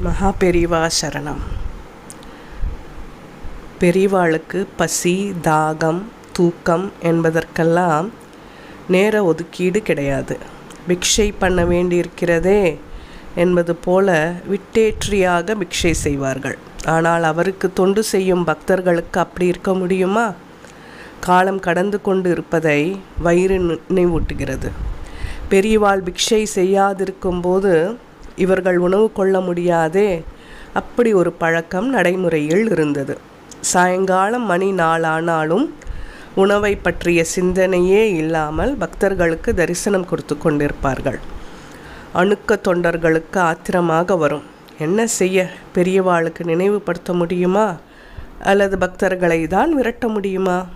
மகா பெரிவா சரணம். பெரிவாளுக்கு பசி தாகம் தூக்கம் என்பதற்கெல்லாம் நேர ஒதுக்கீடு கிடையாது. பிக்ஷை பண்ண வேண்டியிருக்கிறதே என்பது போல விட்டேற்றியாக பிக்ஷை செய்வார்கள். ஆனால் அவருக்கு தொண்டு செய்யும் பக்தர்களுக்கு அப்படி இருக்க முடியுமா? காலம் கடந்து கொண்டு இருப்பதை வயிறு நினைவூட்டுகிறது. பெரியவாள் பிக்ஷை செய்யாதிருக்கும் போது இவர்கள் உணவு கொள்ள முடியாதே. அப்படி ஒரு பழக்கம் நடைமுறையில் இருந்தது. சாயங்காலம் மணி நாளானாலும் உணவை பற்றிய சிந்தனையே இல்லாமல் பக்தர்களுக்கு தரிசனம் கொடுத்து கொண்டிருப்பார்கள். அணுக்க தொண்டர்களுக்கு ஆத்திரமாக வரும். என்ன செய்ய? பெரியவாளுக்கு நினைவுபடுத்த முடியுமா? அல்லது பக்தர்களை தான் விரட்ட முடியுமா?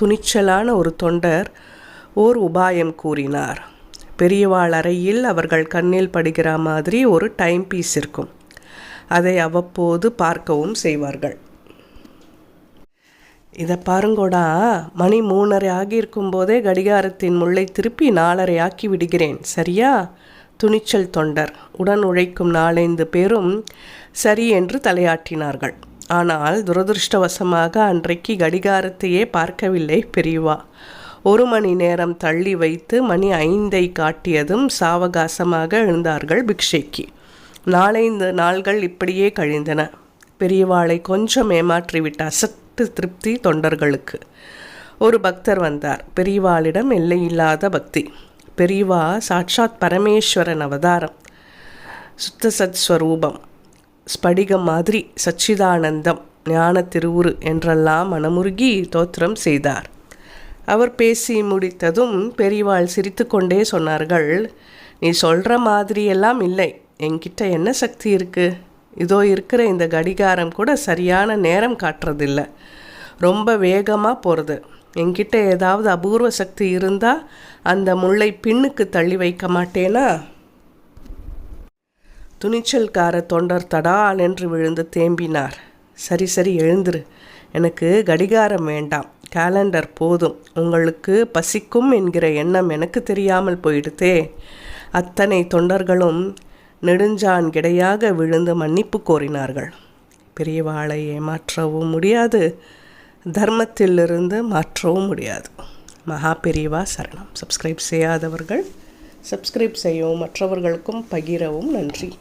துணிச்சலான ஒரு தொண்டர் ஓர் உபாயம் கூறினார். பெரியவாள் அறையில் அவர்கள் கண்ணில் படுகிற மாதிரி ஒரு டைம் பீஸ் இருக்கும். அதை அவ்வப்போது பார்க்கவும் செய்வார்கள். இதை பாருங்கோடா மணி மூணரை ஆகியிருக்கும் போதே கடிகாரத்தின் முள்ளை திருப்பி நாலரை ஆக்கி விடுகிறேன். சரியா? துணிச்சல் தொண்டர். உடன் உழைக்கும் நாலைந்து பேரும் சரி என்று தலையாட்டினார்கள். ஆனால் துரதிருஷ்டவசமாக அன்றைக்கு கடிகாரத்தையே பார்க்கவில்லை பெரியவா. ஒரு மணி நேரம் தள்ளி வைத்து மணி ஐந்தை காட்டியதும் சாவகாசமாக எழுந்தார்கள் பிக்ஷைக்கு. நாலைந்து நாள்கள் இப்படியே கழிந்தன. பெரியவாளை கொஞ்சம் ஏமாற்றிவிட்ட அசட்டு திருப்தி தொண்டர்களுக்கு. ஒரு பக்தர் வந்தார். பெரியவாளிடம் எல்லையில்லாத பக்தி. பெரியவா சாட்சாத் பரமேஸ்வரன் அவதாரம். சுத்த சத் ஸ்வரூபம் ஸ்படிகம் மாதிரி சச்சிதானந்தம் ஞான திருவுரு என்றெல்லாம் மனமுருகி தோத்திரம் செய்தார். அவர் பேசி முடித்ததும் பெரியவாள் சிரித்து கொண்டே சொன்னார்கள் நீ சொல்கிற மாதிரியெல்லாம் இல்லை. என்கிட்ட என்ன சக்தி இருக்குது இதோ இருக்கிற இந்த கடிகாரம் கூட சரியான நேரம் காட்டுறதில்ல. ரொம்ப வேகமாக போகிறது என்கிட்ட ஏதாவது அபூர்வ சக்தி இருந்தால் அந்த முள்ளை பின்னுக்கு தள்ளி வைக்க மாட்டேனா? துணிச்சல்கார தொண்டர் தடால் என்று விழுந்து தேம்பினார். சரி சரி எழுந்துரு. எனக்கு கடிகாரம் வேண்டாம். கேலண்டர் போதும். உங்களுக்கு பசிக்கும் என்கிற எண்ணம் எனக்கு தெரியாமல் போயிடுதே. அத்தனை தொண்டர்களும் நெடுஞ்சான் கிடையாக விழுந்து மன்னிப்பு கோரினார்கள். பெரியவாளை ஏமாற்றவும் முடியாது. தர்மத்திலிருந்து மாற்றவும் முடியாது. மகா பெரியவா சரணம். சப்ஸ்கிரைப் செய்யாதவர்கள் சப்ஸ்கிரைப் செய்யவும் மற்றவர்களுக்கும் பகிரவும் நன்றி.